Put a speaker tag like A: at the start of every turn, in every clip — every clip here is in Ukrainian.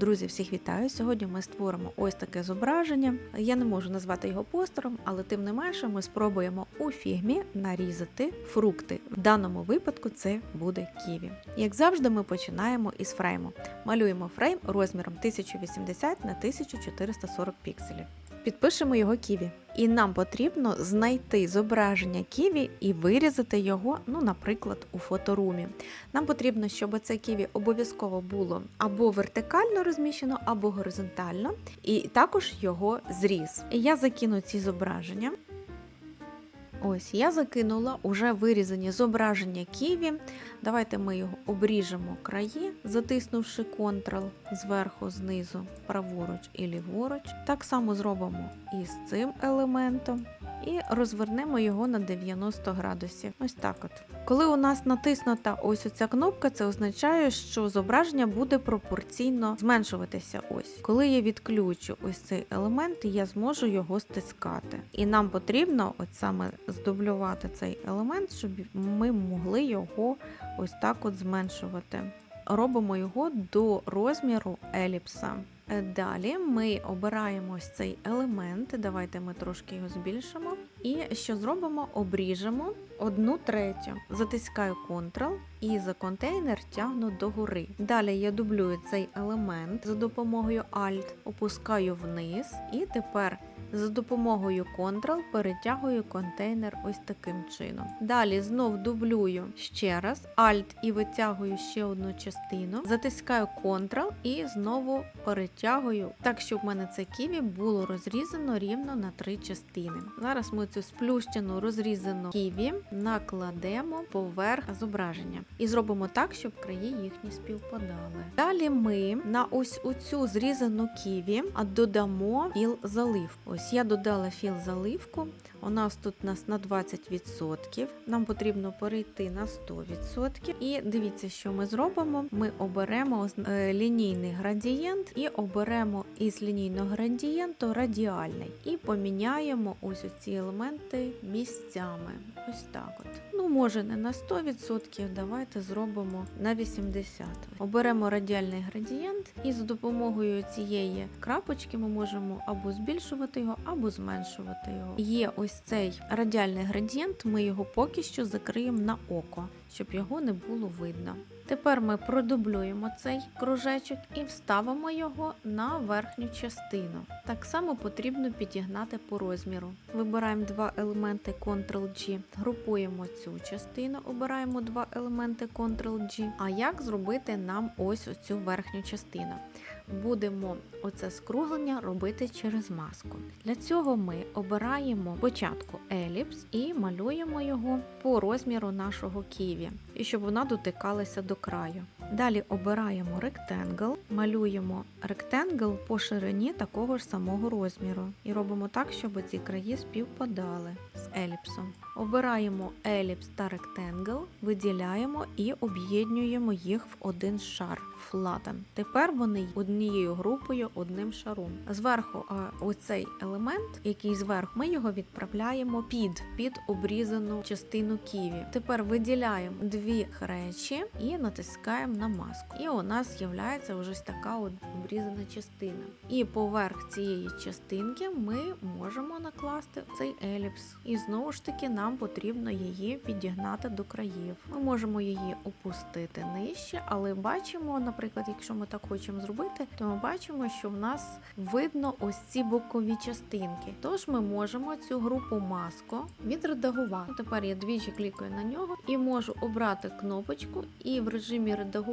A: Друзі, всіх вітаю! Сьогодні ми створимо ось таке зображення. Я не можу назвати його постером, але тим не менше ми спробуємо у фігмі нарізати фрукти. В даному випадку це буде ківі. Як завжди, ми починаємо із фрейму. Малюємо фрейм розміром 1080 на 1440 пікселів. Підпишемо його ківі. І нам потрібно знайти зображення ківі і вирізати його, ну, наприклад, у фоторумі. Нам потрібно, щоб це ківі обов'язково було або вертикально розміщено, або горизонтально, і також його зріз. Я закину ці зображення. Ось я закинула уже вирізані зображення ківі. Давайте ми його обріжемо краї, затиснувши Ctrl зверху, знизу, праворуч і ліворуч. Так само зробимо і з цим елементом. І розвернемо його на 90 градусів. Ось так от. Коли у нас натиснута ось ця кнопка, це означає, що зображення буде пропорційно зменшуватися. Ось. Коли я відключу ось цей елемент, я зможу його стискати. І нам потрібно от саме здублювати цей елемент, щоб ми могли його ось так от зменшувати. Робимо його до розміру еліпса. Е, Далі ми обираємо ось цей елемент. Давайте ми трошки його збільшимо. І що зробимо? Обріжемо одну третю. Затискаю Ctrl і за контейнер тягну догори. Далі я дублюю цей елемент за допомогою Alt, опускаю вниз, і тепер за допомогою Ctrl перетягую контейнер ось таким чином. Далі знов дублюю ще раз Alt і витягую ще одну частину. Затискаю Ctrl і знову перетягую так, щоб в мене це ківі було розрізано рівно на три частини. Зараз ми цю сплющену розрізану ківі накладемо поверх зображення і зробимо так, щоб краї їхні співпадали. Далі ми на ось оцю зрізану ківі додамо філ залив. Ось я додала філ заливку. У нас тут нас на 20%. Нам потрібно перейти на 100%. І дивіться, що ми зробимо. Ми оберемо е, лінійний градієнт і оберемо із лінійного градієнту радіальний. І поміняємо ось ці елементи місцями. Ось так от. Ну, може, не на 100%, давайте зробимо на 80%. Оберемо радіальний градієнт, і за допомогою цієї крапочки ми можемо або збільшувати його, або зменшувати його. Є ось цей радіальний градієнт, ми його поки що закриємо на око, щоб його не було видно. Тепер ми продублюємо цей кружечок і вставимо його на верхню частину. Так само потрібно підігнати по розміру. Вибираємо два елементи Ctrl-G, групуємо цю частину, обираємо два елементи Ctrl-G. А як зробити нам ось оцю верхню частину? Будемо оце скруглення робити через маску. Для цього ми обираємо початку еліпс і малюємо його по розміру нашого ківі, і щоб вона дотикалася до краю. Далі обираємо ректенгл, малюємо ректенгл по ширині такого ж самого розміру і робимо так, щоб ці краї співпадали з еліпсом. Обираємо еліпс та ректенгл, виділяємо і об'єднуємо їх в один шар flatten. Тепер вони однією групою, одним шаром. Зверху оцей елемент, який зверху, ми його відправляємо під, під обрізану частину ківі. Тепер виділяємо дві речі і натискаємо на маску. І у нас з'являється вже така от обрізана частина. І поверх цієї частинки ми можемо накласти цей еліпс. І знову ж таки нам потрібно її підігнати до країв. Ми можемо її опустити нижче, але бачимо, наприклад, якщо ми так хочемо зробити, то ми бачимо, що в нас видно ось ці бокові частинки. Тож ми можемо цю групу маску відредагувати. Тепер я двічі клікаю на нього і можу обрати кнопочку і в режимі редагування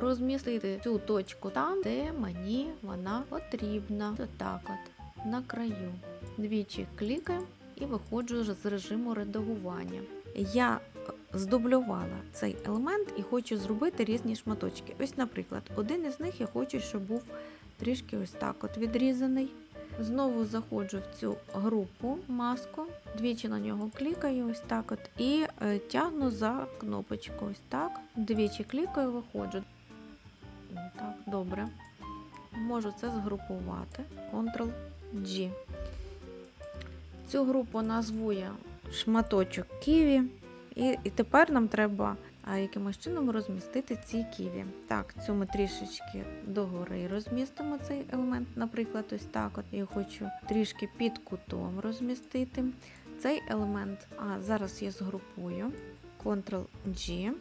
A: розмістити цю точку там, де мені вона потрібна. Отак от на краю. Двічі клікаємо і виходжу з режиму редагування. Я здублювала цей елемент і хочу зробити різні шматочки. Ось, наприклад, один із них я хочу, щоб був трішки ось так от відрізаний. Знову заходжу в цю групу маску, двічі на нього клікаю, ось так от, і е, тягну за кнопочку. Ось так. Двічі клікаю, виходжу. Так, добре. Можу це згрупувати. Ctrl-G. Цю групу назву я шматочок ківі. І, і тепер нам треба якимось чином розмістити ці ківі. Так, цю ми трішечки догори розмістимо цей елемент, наприклад, ось так. От я хочу трішки під кутом розмістити цей елемент. А зараз я згрупую Ctrl-G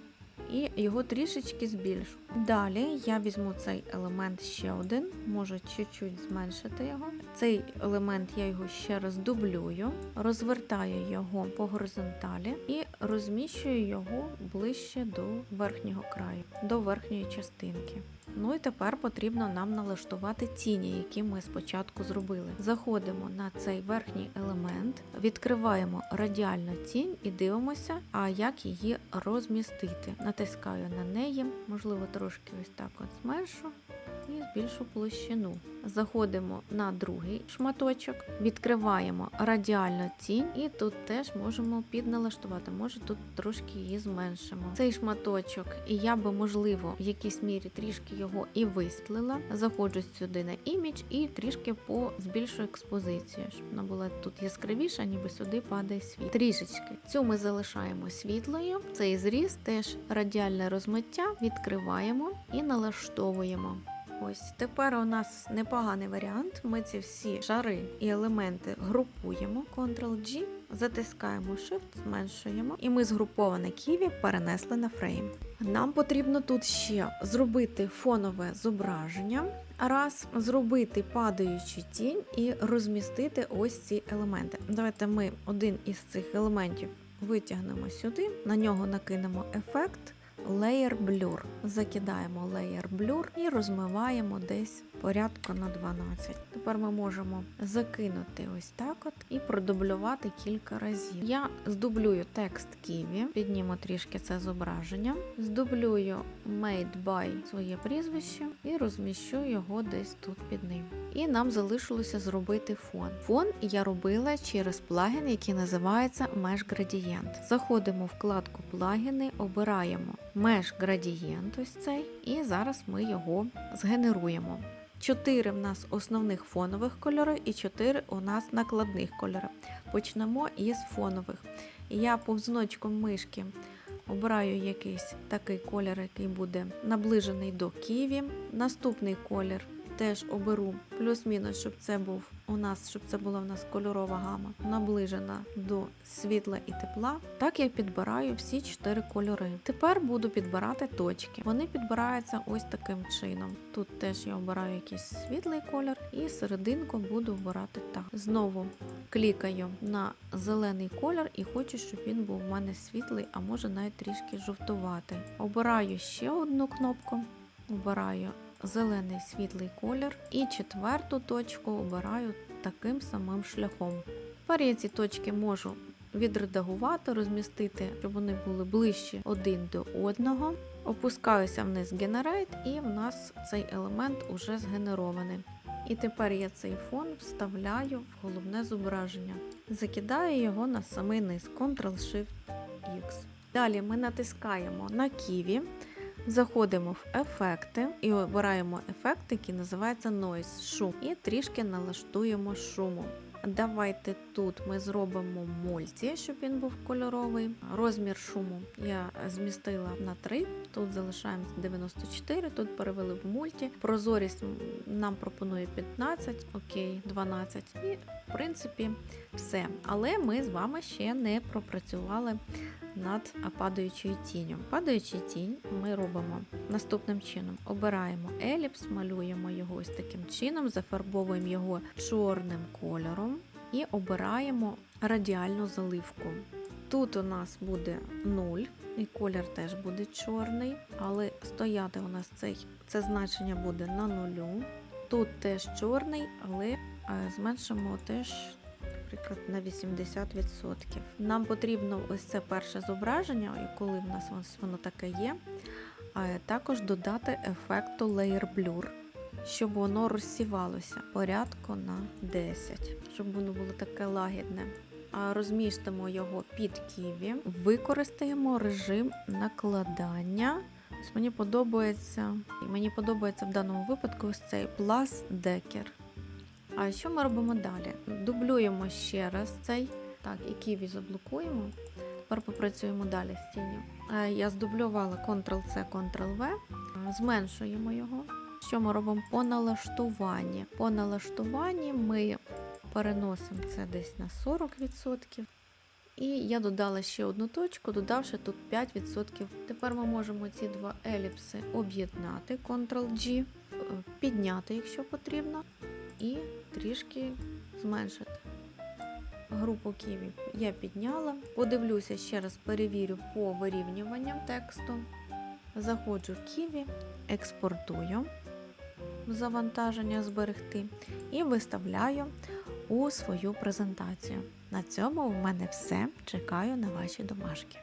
A: і його трішечки збільшу. Далі я візьму цей елемент ще один, можу чуть-чуть зменшити його. Цей елемент я його ще раз дублюю, розвертаю його по горизонталі і розміщую його ближче до верхнього краю, до верхньої частинки. Ну і тепер потрібно нам налаштувати тіні, які ми спочатку зробили. Заходимо на цей верхній елемент, відкриваємо радіальну тінь і дивимося, а як її розмістити. Натискаю на неї, можливо, трошки ось так от зменшу і збільшу площину. Заходимо на другий шматочок, відкриваємо радіальну тінь, і тут теж можемо підналаштувати. Може тут трошки її зменшимо. Цей шматочок, і я би, можливо, в якійсь мірі трішки його і вистлила. Заходжу сюди на імідж і трішки по збільшую експозицію, щоб вона була тут яскравіша, ніби сюди падає світ. Трішечки. Цю ми залишаємо світлою. Цей зріз теж радіальне розмиття, відкриваємо і налаштовуємо. Ось тепер у нас непоганий варіант. Ми ці всі шари і елементи групуємо. Ctrl-G, затискаємо Shift, зменшуємо, і ми згруповане ківі перенесли на фрейм. Нам потрібно тут ще зробити фонове зображення, раз зробити падаючу тінь і розмістити ось ці елементи. Давайте ми один із цих елементів витягнемо сюди, на нього накинемо ефект. Layer Blur. Закидаємо Layer Blur і розмиваємо десь порядку на 12. Тепер ми можемо закинути ось так от і продублювати кілька разів. Я здублюю текст Kiwi, підніму трішки це зображення, здублюю Made by своє прізвище і розміщу його десь тут під ним. І нам залишилося зробити фон. Фон я робила через плагін, який називається Mesh Gradient. Заходимо в вкладку плагіни, обираємо Mesh Gradient, ось цей, і зараз ми його згенеруємо. Чотири в нас основних фонових кольори і чотири у нас накладних кольори. Почнемо із фонових. Я повзуночком мишки обираю якийсь такий колір, який буде наближений до Києві. Наступний колір теж оберу плюс-мінус, щоб це був у нас, щоб це була в нас кольорова гама, наближена до світла і тепла. Так я підбираю всі чотири кольори. Тепер буду підбирати точки. Вони підбираються ось таким чином. Тут теж я обираю якийсь світлий колір, і серединку буду обирати так. Знову клікаю на зелений колір і хочу, щоб він був у мене світлий, а може навіть трішки жовтувати. Обираю ще одну кнопку, обираю зелений світлий колір. І четверту точку обираю таким самим шляхом. Тепер ці точки можу відредагувати, розмістити, щоб вони були ближче один до одного. Опускаюся вниз Generate, і в нас цей елемент уже згенерований. І тепер я цей фон вставляю в головне зображення. Закидаю його на самий низ Ctrl-Shift-X. Далі ми натискаємо на Ківі. Заходимо в ефекти і обираємо ефект, який називається Noise шум, і трішки налаштуємо шуму. Давайте тут ми зробимо мульті, щоб він був кольоровий. Розмір шуму я змістила на 3, тут залишаємо 94, тут перевели в мульті. Прозорість нам пропонує 15, окей, 12. І в принципі все. Але ми з вами ще не пропрацювали над падаючою тінню. Падаючу тінь ми робимо наступним чином: обираємо еліпс, малюємо його ось таким чином, зафарбовуємо його чорним кольором і обираємо радіальну заливку. Тут у нас буде 0, і колір теж буде чорний, але стояти у нас цей, це значення буде на нулю. Тут теж чорний, але е, зменшимо теж наприклад, на 80%. Нам потрібно ось це перше зображення, і коли в нас воно таке є, також додати ефекту Layer Blur, щоб воно розсівалося порядку на 10, щоб воно було таке лагідне. Розмістимо його під ківі, використаємо режим накладання. Ось Мені подобається, мені подобається в даному випадку ось цей Plus Decker. А що ми робимо далі? Дублюємо ще раз цей, так, і ківі заблокуємо. Тепер попрацюємо далі з тінню. Е, Я здублювала Ctrl-C, Ctrl-V, зменшуємо його. Що ми робимо по налаштуванні? По налаштуванні ми переносимо це десь на 40%. І я додала ще одну точку, додавши тут 5%. Тепер ми можемо ці два еліпси об'єднати, Ctrl-G, е, підняти, якщо потрібно, і трішки зменшити. Групу ківі я підняла. Подивлюся ще раз, перевірю по вирівнюванням тексту. Заходжу в ківі, експортую завантаження зберегти і виставляю у свою презентацію. На цьому в мене все. Чекаю на ваші домашки.